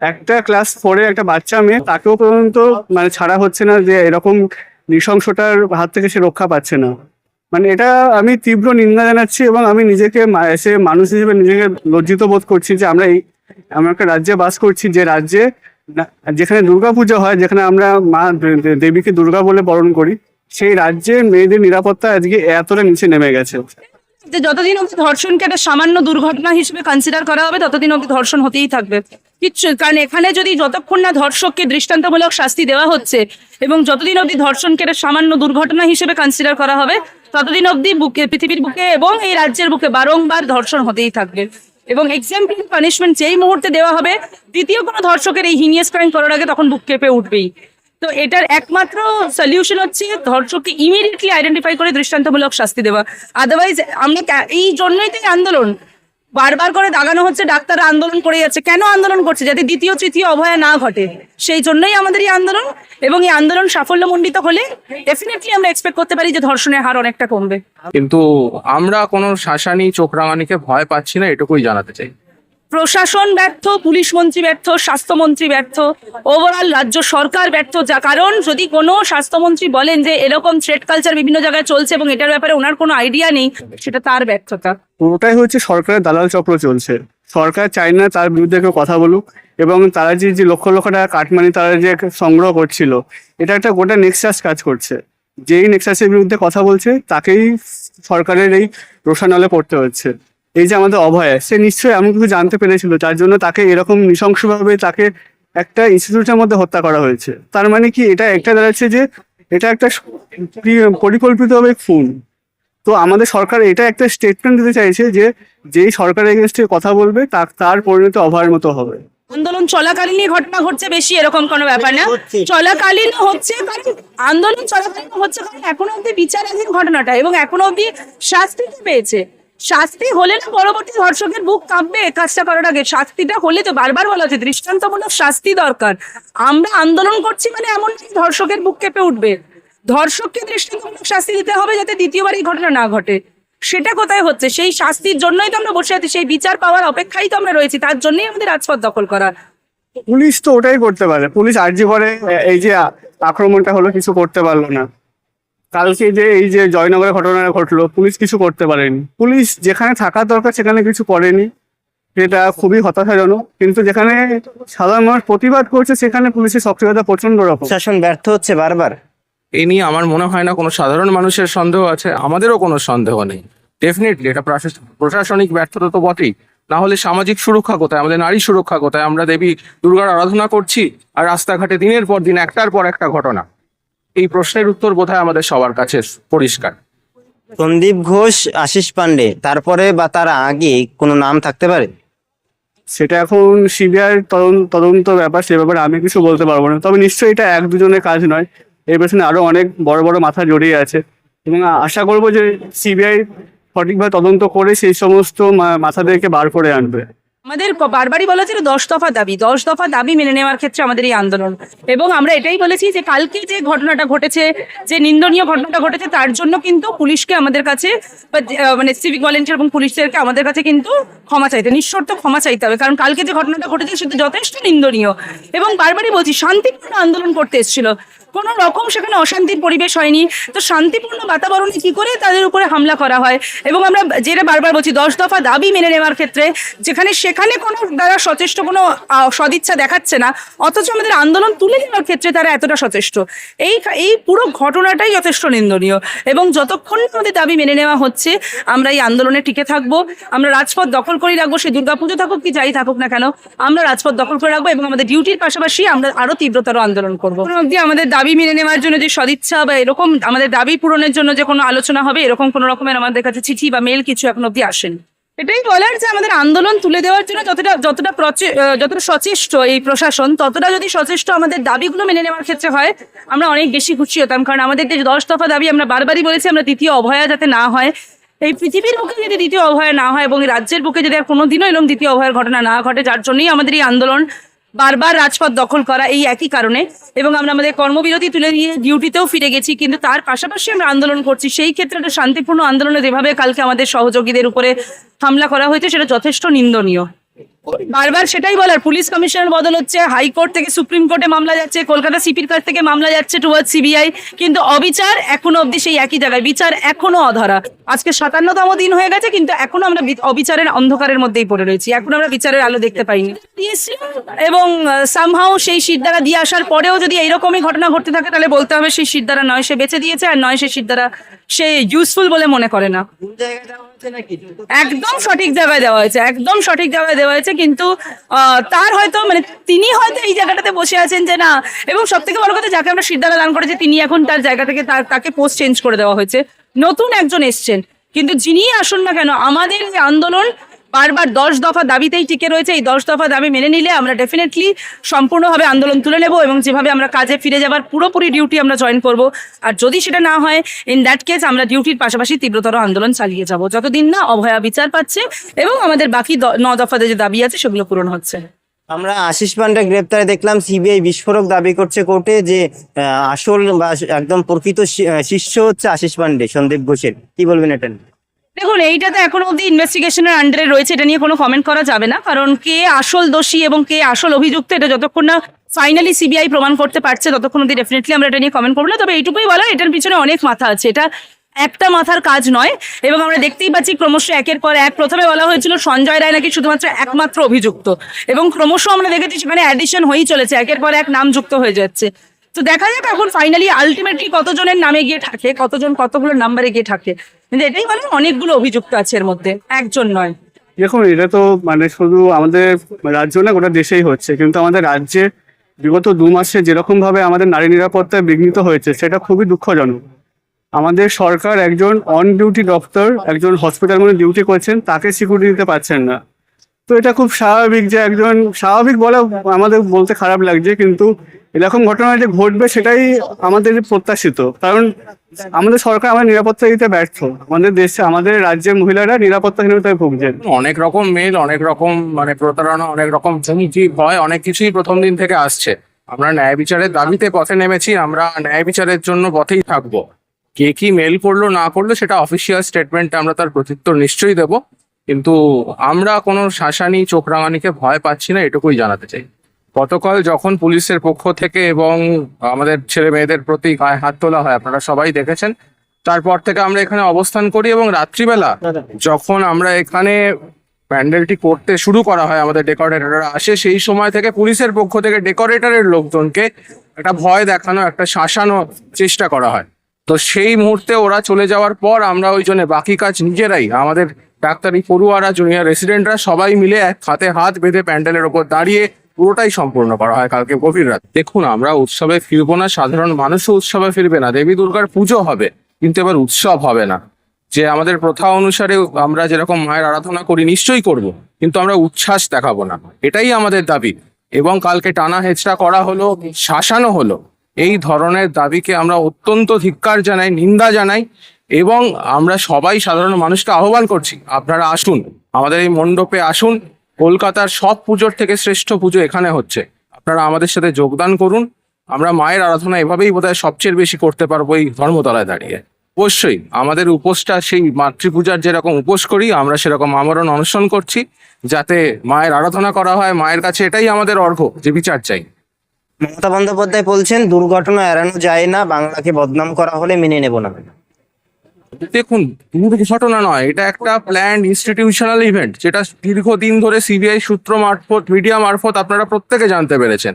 একটা ক্লাস ফোরে একটা বাচ্চা মেয়ে, তাকেও পর্যন্ত মানে ছাড়া হচ্ছে না যে এরকম নৃশংসটার হাত থেকে সে রক্ষা পাচ্ছে না। মানে এটা আমি তীব্র নিন্দা জানাচ্ছি এবং আমি নিজেকে মা- সে মানুষ হিসেবে নিজেকে লজ্জিত বোধ করছি যে আমরা এই, আমরা একটা রাজ্যে বাস করছি যে রাজ্যে যেখানে দুর্গাপূজা হয়, যেখানে আমরা মা দেবীকে দুর্গা বলে বরণ করি, সেই রাজ্যে মেয়েদের নিরাপত্তা আজকে এতটা নিচে নেমে গেছে। যে যতদিন অব্দি ধর্ষণকে একটা সামান্য দুর্ঘটনা হিসেবে কনসিডার করা হবে, ততদিন অব্দি ধর্ষণ হতেই থাকবে। কিচ্ছু কারণ এখানে যদি যতক্ষণ না ধর্ষককে দৃষ্টান্তমূলক শাস্তি দেওয়া হচ্ছে এবং যতদিন অব্দি ধর্ষণকে সামান্য দুর্ঘটনা হিসেবে কনসিডার করা হবে, ততদিন অব্দি বুকে, পৃথিবীর বুকে এবং এই রাজ্যের বুকে বারংবার ধর্ষণ হতেই থাকবে। এবং এক্সাম্পল পানিশমেন্ট যেই মুহূর্তে দেওয়া হবে, দ্বিতীয় কোনো ধর্ষকের এই হিনিয়াস ক্রাইম করার আগে তখন বুক কেঁপে উঠবেই। তো এটার একমাত্র সলিউশন হচ্ছে ধর্ষককে ইমিডিয়েটলি আইডেন্টিফাই করে দৃষ্টান্তমূলক শাস্তি দেওয়া। আদারওয়াইজ আমরা এই জন্যই তো আন্দোলন। বারবার করে দাগানো হচ্ছে, ডাক্তাররা আন্দোলন করে যাচ্ছে। কেন আন্দোলন করছে? যাতে দ্বিতীয়, তৃতীয় অভয়া না ঘটে। সেই জন্যই আমাদের এই আন্দোলন এবং এই আন্দোলন সাফল্যমণ্ডিত হলে ডেফিনেটলি আমরা এক্সপেক্ট করতে পারি যে ধর্ষণের হার অনেকটা কমবে। কিন্তু আমরা কোনো শাসানি চোখ রাঙানিকে ভয় পাচ্ছি না, এটুকুই জানাতে চাই। প্রশাসন ব্যর্থ, পুলিশ মন্ত্রী ব্যর্থ, স্বাস্থ্যমন্ত্রী ব্যর্থ ওভারঅল রাজ্য সরকার ব্যর্থ যা কারণ, যদি কোনো স্বাস্থ্যমন্ত্রী বলেন যে এরকম থ্রেড কালচার বিভিন্ন জায়গায় চলছে এবং এটার ব্যাপারে ওনার কোনো আইডিয়া নেই, সেটা তার ব্যর্থতা। পুরোটাই হচ্ছে সরকারের দালাল চক্র চলছে। সরকার চায় না তার বিরুদ্ধে কেউ কথা বলুক এবং তারা যে যে লক্ষ লক্ষ টাকা কাটমানি তারা যে সংগ্রহ করছিল, এটা একটা গোটা নেক্সাস কাজ করছে। যেই নেক্সাসের বিরুদ্ধে কথা বলছে, তাকেই সরকারের এই রোশানলে পড়তে হচ্ছে। এই যে আমাদের অভয় সে নিশ্চয়ই এমন কিছু জানতে পেরেছিল যার জন্য তাকে এরকম নৃশংসভাবে তাকে একটা ইনস্টিটিউটের মধ্যে হত্যা করা হয়েছে। তার মানে কি এটা একটা দাঁড়াচ্ছে যে এটা একটা পরিকল্পিতভাবে খুন। তো আমাদের সরকার এটা একটা স্টেটমেন্ট দিতে চাইছে যে যেই সরকারের এগেনস্টে কথা বলবে তা- তার পরিণতি অভয়ের মতো হবে। আন্দোলন চলাকালীনই ঘটনা ঘটছে বেশি এরকম কোনো ব্যাপার না। চলাকালীন হচ্ছে কারণ আন্দোলন চলাকালীন হচ্ছে কারণ এখনও অব্দি বিচারাধীন ঘটনাটা এবং এখনও অব্দি শাস্তিতে পেয়েছে। শাস্তি হলে না পরবর্তী ধর্ষকের বুক কাঁপবে কাজটা করার আগে। শাস্তিটা হলে তো বারবার বলা হচ্ছে, দৃষ্টান্তমূলক শাস্তি দরকার। আমরা আন্দোলন করছি মানে এমন ধর্ষকের বুক কেঁপে উঠবে? ধর্ষককে দৃষ্টান্তমূলক শাস্তি দিতে হবে যাতে দ্বিতীয়বার এই ঘটনা না ঘটে। সেটা কোথায় হচ্ছে? সেই শাস্তির জন্যই তো আমরা বসে আছি, সেই বিচার পাওয়ার অপেক্ষায় তো আমরা রয়েছি, তার জন্যই আমাদের রাজপথ দখল করা পুলিশ তো ওটাই করতে পারে, পুলিশ আর্জি করে, এই যে আক্রমণটা হলো, কিছু করতে পারল না। কালকে যে এই যে জয়নগরের ঘটনাটা ঘটলো পুলিশ কিছু করতে পারেনি। পুলিশ যেখানে থাকার দরকার সেখানে কিছু করেনি। এটা খুবই হতাশাজনক। কিন্তু যেখানে সাধারণ মানুষ প্রতিবাদ করছে সেখানে পুলিশের সক্রিয়তা প্রচণ্ড রকম। প্রশাসন ব্যর্থ হচ্ছে বারবার? এই নিয়ে আমার মনে হয় না কোনো সাধারণ মানুষের সন্দেহ আছে। আমাদেরও কোনো সন্দেহ নেই। ডেফিনেটলি এটা প্রশাসনিক ব্যর্থতা তো বটেই। না হলে সামাজিক সুরক্ষা কোথায়? আমাদের নারী সুরক্ষা কোথায়? আমরা দেবী দুর্গার আরাধনা করছি আর রাস্তাঘাটে দিনের পর দিন একটার পর একটা ঘটনা। এই প্রশ্নের উত্তর বোধহয় আমাদের সবার কাছে পরিষ্কার। সন্দীপ ঘোষ আশিস পান্ডে তারপরে বা তার আগে কোনো নাম থাকতে পারে? সেটা এখন সিবিআই তদন্ত তদন্ত ব্যাপার সে ব্যাপারে আমি কিছু বলতে পারব না। তবে নিশ্চয়ই এটা এক দুজনের কাজ নয়। এর পেছনে আরও অনেক বড় বড় মাথা জড়িয়ে আছে। এবং আশা করব যে সিবিআই সঠিকভাবে তদন্ত করে সেই সমস্ত মা- মাথাদেরকে বার করে আনবে। আমাদের বারবারই বলা ছিল দশ দফা দাবি। দশ দফা দাবি মেনে নেওয়ার ক্ষেত্রে আমাদের এই আন্দোলন। এবং আমরা এটাই বলেছি যে কালকে যে ঘটনাটা ঘটেছে, যে নিন্দনীয় ঘটনাটা ঘটেছে, তার জন্য কিন্তু পুলিশকে আমাদের কাছে মানে সিভিক ভলেন্টিয়ার এবং পুলিশদেরকে আমাদের কাছে কিন্তু ক্ষমা চাইতে, নিঃশর্ত ক্ষমা চাইতে হবে। কারণ কালকে যে ঘটনাটা ঘটেছে, সেটা যথেষ্ট নিন্দনীয়। এবং বারবারই বলছি, শান্তিপূর্ণ আন্দোলন করতে এসেছিল। কোনো রকম সেখানে অশান্তির পরিবেশ হয়নি। তো শান্তিপূর্ণ বাতাবরণে কি করে তাদের উপরে হামলা করা হয়? এবং আমরা যেটা বারবার বলছি, দশ দফা দাবি মেনে নেওয়ার ক্ষেত্রে যেখানে সেখানে কোনো তারা সচেষ্ট কোনো সদিচ্ছা দেখাচ্ছে না, অথচ আমাদের আন্দোলন তুলে নেওয়ার ক্ষেত্রে তারা এতটা সচেষ্ট। এই এই পুরো ঘটনাটাই যথেষ্ট নিন্দনীয়। এবং যতক্ষণ আমাদের দাবি মেনে নেওয়া হচ্ছে, আমরা এই আন্দোলনে টিকে থাকব। আমরা রাজপথ দখল করে রাখব, সে দুর্গাপুজো থাকুক কি যাই থাকুক না কেন, আমরা রাজপথ দখল করে রাখব এবং আমাদের ডিউটির পাশাপাশি আমরা আরও তীব্রতর আন্দোলন করব। অবধি আমাদের দাবি মেনে নেওয়ার জন্য যে সদিচ্ছা বা এরকম আমাদের দাবি পূরণের জন্য যে কোনো আলোচনা হবে, এরকম কোনো রকমের আমাদের কাছে চিঠি বা মেল কিছু এখন অব্দি আসেনি। এটাই বলার যে আমাদের আন্দোলন তুলে দেওয়ার জন্য যতটা যতটা যতটা সচেষ্ট এই প্রশাসন, ততটা যদি সচেষ্ট আমাদের দাবিগুলো মেনে নেওয়ার ক্ষেত্রে হয়, আমরা অনেক বেশি খুশি হতাম। কারণ আমাদের যে দশ দফা দাবি আমরা বারবারই বলেছি, আমরা দ্বিতীয় অভয়া যাতে না হয়, এই পৃথিবীর বুকে যদি দ্বিতীয় অভয় না হয় এবং রাজ্যের বুকে যদি আর কোনোদিনও এরকম দ্বিতীয় অভয়ের ঘটনা না ঘটে, যার জন্যই আমাদের এই আন্দোলন বারবার রাজপথ দখল করা এই একই কারণে এবং আমরা আমাদের কর্মবিরতি তুলে নিয়ে ডিউটিতেও ফিরে গেছি, কিন্তু তার পাশাপাশি আমরা আন্দোলন করছি। সেই ক্ষেত্রে একটা শান্তিপূর্ণ আন্দোলনে যেভাবে কালকে আমাদের সহযোগীদের উপরে হামলা করা হয়েছে, সেটা যথেষ্ট নিন্দনীয়। বারবার সেটাই বলার। পুলিশ কমিশনার বদল হচ্ছে হাইকোর্ট থেকে সুপ্রিম কোর্টে মামলা যাচ্ছে, কলকাতা সিপির কাছ থেকে মামলা যাচ্ছে টুয়ার্ড সিবিআই কিন্তু অবিচার এখনও অবধি সেই একই জায়গায়। বিচার এখনও অধরা। আজকে সাতান্নতম দিন হয়ে গেছে, কিন্তু এখনও আমরা অবিচারের অন্ধকারের মধ্যেই পড়ে রয়েছি। এখন আমরা বিচারের আলো দেখতে পাইনি। এবং সামহাও সেই সিদ্ধারা দিয়ে আসার পরেও যদি এইরকমই ঘটনা ঘটতে থাকে, তাহলে বলতে হবে সেই সিদ্ধারা নয় সে বেঁচে দিয়েছে, আর নয় সেই সিদ্ধারা সে ইউজফুল বলে মনে করে না। একদম সঠিক জায়গায় দেওয়া হয়েছে, একদম সঠিক জায়গায় দেওয়া হয়েছে, কিন্তু তার হয়তো মানে তিনি হয়তো এই জায়গাটাতে বসে আছেন যে না, এবং সব থেকে বড় কথা যাকে আমরা সিদ্ধান্ত দান করেছি, তিনি এখন তার জায়গা থেকে তার, তাকে পোস্ট চেঞ্জ করে দেওয়া হয়েছে। নতুন একজন এসছেন, কিন্তু যিনি আসুন না কেন, আমাদের যে আন্দোলন বারবার দশ দফা দাবিতেই টিকে রয়েছে। এই দশ দফা দাবি মেনে নিলে আমরা ডেফিনেটলি সম্পূর্ণভাবে আন্দোলন তুলে নেব এবং যেভাবে আমরা কাজে ফিরে যাবার পুরোপুরি ডিউটি আমরা জয়েন করব। আর যদি সেটা না হয় ইন দ্যাট কেস আমরা ডিউটির পাশাপাশি তীব্রতর আন্দোলন চালিয়ে যাব। যতদিন না অভয়া বিচার পাচ্ছে এবং আমাদের বাকি ন দফাতে যে দাবি আছে সেগুলো পূরণ হচ্ছে। আমরা আশিস পান্ডে গ্রেপ্তারে দেখলাম। সিবিআই বিস্ফোরক দাবি করছে কোর্টে যে আসল বা একদম প্রকৃত শিষ্য হচ্ছে আশিস পান্ডে, সন্দীপ ঘোষের। কি বলবেন এটা দেখুন এইটাতে এখনও অবধি ইনভেস্টিগেশনের আন্ডারে রয়েছে, এটা নিয়ে কোনো কমেন্ট করা যাবে না। কারণ কে আসল দোষী এবং কে আসল অভিযুক্ত, এটা যতক্ষণ না ফাইনালি সিবিআই প্রমাণ করতে পারছে, ততক্ষণ অবধি ডেফিনেটলি আমরা এটা নিয়ে কমেন্ট করব না। তবে এইটুকুই বলা এটার পিছনে অনেক মাথা আছে। এটা একটা মাথার কাজ নয়, এবং আমরা দেখতেই পাচ্ছি ক্রমশ একের পর এক। প্রথমে বলা হয়েছিল সঞ্জয় রায় নাকি শুধুমাত্র একমাত্র অভিযুক্ত, এবং ক্রমশ আমরা দেখেছি সেখানে অ্যাডিশন হয়েই চলেছে, একের পর এক নাম যুক্ত হয়ে যাচ্ছে। তো দেখা যাক এখন ফাইনালি আলটিমেটলি কতজনের নামে গিয়ে থাকে, কতজন কতগুলো নাম্বারে গিয়ে থাকে। কিন্তু এটাই বলে অনেকগুলো অভিযুক্ত আছে এর মধ্যে, একজন নয়। দেখুন, এটা তো মানে শুধু আমাদের রাজ্য না, গোটা দেশেই হচ্ছে। কিন্তু আমাদের রাজ্যে বিগত দু মাসে যেরকম ভাবে আমাদের নারী নিরাপত্তা বিঘ্নিত হয়েছে, সেটা খুবই দুঃখজনক। আমাদের সরকার একজন অন ডিউটি ডক্টর একজন হসপিটাল মানে ডিউটি করছেন, তাকে সিকিউরিটি দিতে পারছেন না। তো এটা খুব স্বাভাবিক যে একজন, স্বাভাবিক বলে আমাদের বলতে খারাপ লাগছে, কিন্তু এরকম ঘটনা যে ঘটবে সেটাই আমাদের প্রত্যাশিত। কারণ আমাদের সরকার আমাদের নিরাপত্তা দিতে ব্যর্থ। আমাদের দেশে, আমাদের রাজ্যের মহিলারা নিরাপত্তাহীনতায় ভুগছেন। অনেক রকম মেল অনেক রকম মানে প্রতারণা, অনেক রকম হুমকি, ভয়, অনেক কিছুই প্রথম দিন থেকে আসছে। আমরা ন্যায় বিচারের দাবিতে পথে নেমেছি, আমরা ন্যায় বিচারের জন্য পথেই থাকব। কে কি মেল করল, না করল, সেটা অফিসিয়াল স্টেটমেন্ট আমরা তার প্রত্যুত্তর নিশ্চয়ই দেব। কিন্তু আমরা কোনো শাসানি, চোখ রাঙানিকে ভয় পাচ্ছি না, এটুকুই জানাতে চাই। গতকাল যখন পুলিশের পক্ষ থেকে এবং আমাদের ছেলে মেয়েদের প্রতি গায়ে হাত তোলা হয়, আপনারা সবাই দেখেছেন। তারপর থেকে আমরা এখানে অবস্থান করি এবং রাত্রিবেলা যখন আমরা এখানে প্যান্ডেলটি করতে শুরু করা হয় আমাদের ডেকোরেটররা আসে, সেই সময় থেকে পুলিশের পক্ষ থেকে ডেকোরেটরের লোকজনকে একটা ভয় দেখানো, একটা শাসানো চেষ্টা করা হয়। তো সেই মুহূর্তে ওরা চলে যাওয়ার পর আমরা ওই জন্য বাকি কাজ নিজেরাই, আমাদের ডাক্তারি পড়ুয়ারা, জুনিয়র রেসিডেন্টরা সবাই মিলে এক হাতে হাত বেঁধে প্যান্ডেলের ওপর দাঁড়িয়ে পুরোটাই সম্পূর্ণ করা হয় কালকে গভীর রাত। দেখুন, আমরা উৎসবে ফিরবো না, সাধারণ মানুষও উৎসবে ফিরবে না। দেবী দুর্গার পুজো হবে, কিন্তু এবার উৎসব হবে না। যে আমাদের প্রথা অনুসারে আমরা যেরকম মায়ের আরাধনা করি, নিশ্চয়ই করব, কিন্তু আমরা উচ্ছ্বাস দেখাবো না। এটাই আমাদের দাবি। এবং কালকে টানা হেচড়া করা হলো, শাসানো হলো। এই ধরনের দাবিকে আমরা অত্যন্ত ধিক্কার জানাই, নিন্দা জানাই, এবং আমরা সবাই সাধারণ মানুষকে আহ্বান করছি, আপনারা আসুন, আমাদের এই মণ্ডপে আসুন কলকাতার সব পুজোর থেকে শ্রেষ্ঠ পুজো এখানে হচ্ছে। আপনারা আমাদের সাথে যোগদান করুন। আমরা মায়ের আরাধনা এভাবেই বোধহয় সবচেয়ে বেশি করতে পারব এই ধর্মতলায় দাঁড়িয়ে। অবশ্যই আমাদের উপোসটা সেই মাতৃপূজার যেরকম উপোস করি, আমরা সেরকম আমরণ অনশন করছি, যাতে মায়ের আরাধনা করা হয়। মায়ের কাছে এটাই আমাদের অর্ঘ যে বিচার চাই। মমতা বন্দ্যোপাধ্যায় বলছেন, দুর্ঘটনা এড়ানো যায় না, বাংলাকে বদনাম করা হলে মেনে নেব না। দেখুন দুর্ঘটনা নয়, এটা একটা প্ল্যান্ড ইনস্টিটিউশনাল ইভেন্ট যেটা দীর্ঘদিন ধরে সিবিআই সূত্র মারফত মিডিয়া মারফত আপনারা প্রত্যেকে জানতে পেরেছেন।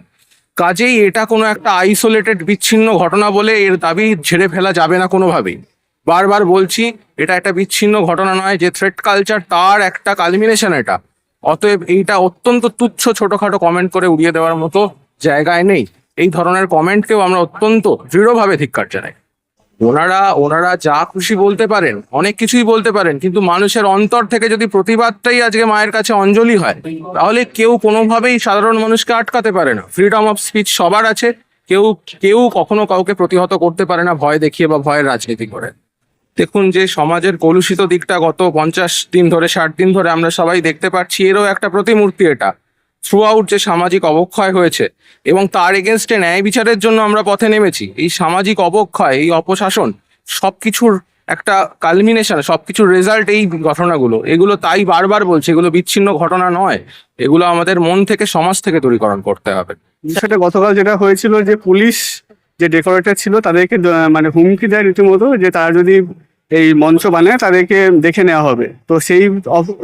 কাজেই এটা কোনো একটা আইসোলেটেড বিচ্ছিন্ন ঘটনা বলে এর দাবি ঝেড়ে ফেলা যাবে না কোনোভাবেই। বারবার বলছি, এটা একটা বিচ্ছিন্ন ঘটনা নয়, যে থ্রেট কালচার তার একটা কালমিনেশন এটা। অতএব এইটা অত্যন্ত তুচ্ছ, ছোটখাটো কমেন্ট করে উড়িয়ে দেওয়ার মতো জায়গায় নেই। এই ধরনের কমেন্টকেও আমরা অত্যন্ত দৃঢ়ভাবে ধিক্কার জানাই। ওনারা ওনারা যা খুশি বলতে পারেন, অনেক কিছুই বলতে পারেন, কিন্তু মানুষের অন্তর থেকে যদি প্রতিবাদটাই আজকে মায়ের কাছে অঞ্জলি হয়, তাহলে কেউ কোনোভাবেই সাধারণ মানুষকে আটকাতে পারে না। ফ্রিডম অফ স্পিচ সবার আছে, কেউ কেউ কখনো কাউকে প্রতিহত করতে পারে না, ভয় দেখিয়ে বা ভয়ের রাজনীতি করে। দেখুন যে সমাজের কলুষিত দিকটা গত পঞ্চাশ দিন ধরে, ষাট দিন ধরে আমরা সবাই দেখতে পাচ্ছি, এরও একটা প্রতিমূর্তি এটা। থ্রু আউট যে সামাজিক অবক্ষয় হয়েছে এবং তার এগেনস্টে ন্যায় বিচারের জন্য আমরা পথে নেমেছি, এই সামাজিক অবক্ষয়, এই অপশাসন সব কিছুর একটা কালমিনেশন সবকিছুর রেজাল্ট এই ঘটনাগুলো। এগুলো তাই বারবার বলছে, এগুলো বিচ্ছিন্ন ঘটনা নয়, এগুলো আমাদের মন থেকে, সমাজ থেকে দূরীকরণ করতে হবে। সেটা গতকাল যেটা হয়েছিল যে পুলিশ যে ডেকোরেটর ছিল, তাদেরকে মানে হুমকি দেয় রীতিমতো যে তারা যদি এই মঞ্চ বানায়, তাদেরকে দেখে নেওয়া হবে। তো সেই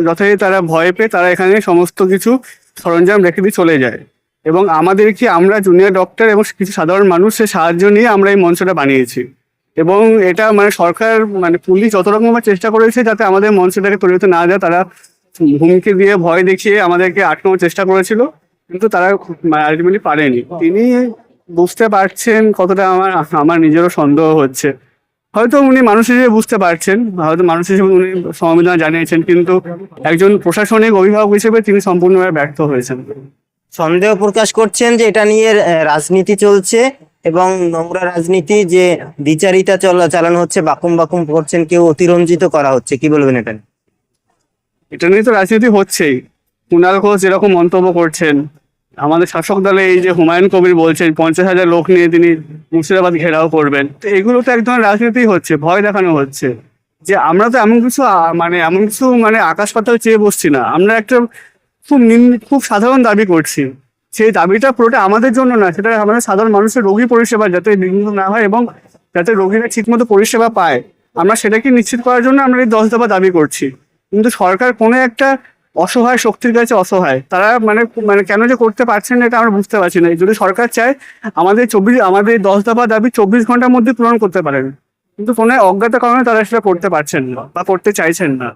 যথারীতি তারা ভয় পেয়ে তারা এখানে সমস্ত কিছু সরঞ্জাম রেখে দিয়ে চলে যায়। এবং আমাদেরকে আমরা জুনিয়র ডক্টর এবং কিছু সাধারণ মানুষের সাহায্য নিয়ে আমরা এই মঞ্চটা বানিয়েছি। এবং এটা মানে সরকার মানে পুলিশ যত রকমভাবে চেষ্টা করেছে যাতে আমাদের মঞ্চটাকে তৈরি হতে না যায়, তারা হুমকি দিয়ে ভয় দেখিয়ে আমাদেরকে আটকানোর চেষ্টা করেছিল। কিন্তু তারা আলটিমেটলি পারেনি। তিনি বুঝতে পারছেন কতটা আমার আমার নিজেরও সন্দেহ হচ্ছে। হয়তো উনি মানুষ হিসেবে বুঝতে পারছেন হয়তো মানুষ হিসেবে উনি সমবেদনা জানিয়েছেন কিন্তু একজন প্রশাসনিক অভিভাবক হিসেবে তিনি সম্পূর্ণভাবে ব্যর্থ হয়েছেন। সন্দেহ প্রকাশ করছেন যে এটা নিয়ে রাজনীতি চলছে এবং নোংরা রাজনীতি যে বিচারিতা চলা চালানো হচ্ছে বাকুম বাকুম করছেন কেউ অতিরঞ্জিত করা হচ্ছে। কি বলবেন এটা এটা নিয়ে তো রাজনীতি হচ্ছেই। কুণাল ঘোষ যেরকম মন্তব্য করছেন আমাদের শাসক দলে এই যে হুমায়ুন কবির বলছেন, পঞ্চাশ হাজার লোক নিয়ে তিনি মুর্শিদাবাদ ঘেরাও করবেন। তো এগুলো তো এক ধরনের রাজনীতি হচ্ছে, ভয় দেখানো হচ্ছে। যে আমরা তো এমন কিছু মানে এমন কিছু মানে আকাশ পাতাল চেয়ে বসছি না। আমরা একটা খুব খুব সাধারণ দাবি করছি। সেই দাবিটা পুরোটা আমাদের জন্য না, সেটা আমাদের সাধারণ মানুষের রোগী পরিষেবা যাতে বিঘ্নিত না হয় এবং যাতে রোগীরা ঠিকমতো পরিষেবা পায়। আমরা সেটাকে নিশ্চিত করার জন্য আমরা এই দশ দফা দাবি করছি। কিন্তু সরকার কোনো একটা অসহায়, শক্তির কাছে অসহায়। তারা মানে মানে কেন যে করতে পারছেন না এটা আমরা বুঝতে পারছি না। যদি সরকার চায়, আমাদের চব্বিশ, আমাদের দশ দফা দাবি চব্বিশ ঘণ্টার মধ্যে পূরণ করতে পারেন। কিন্তু কোনো অজ্ঞাত কারণে তারা সেটা করতে পারছেন না বা করতে চাইছেন না।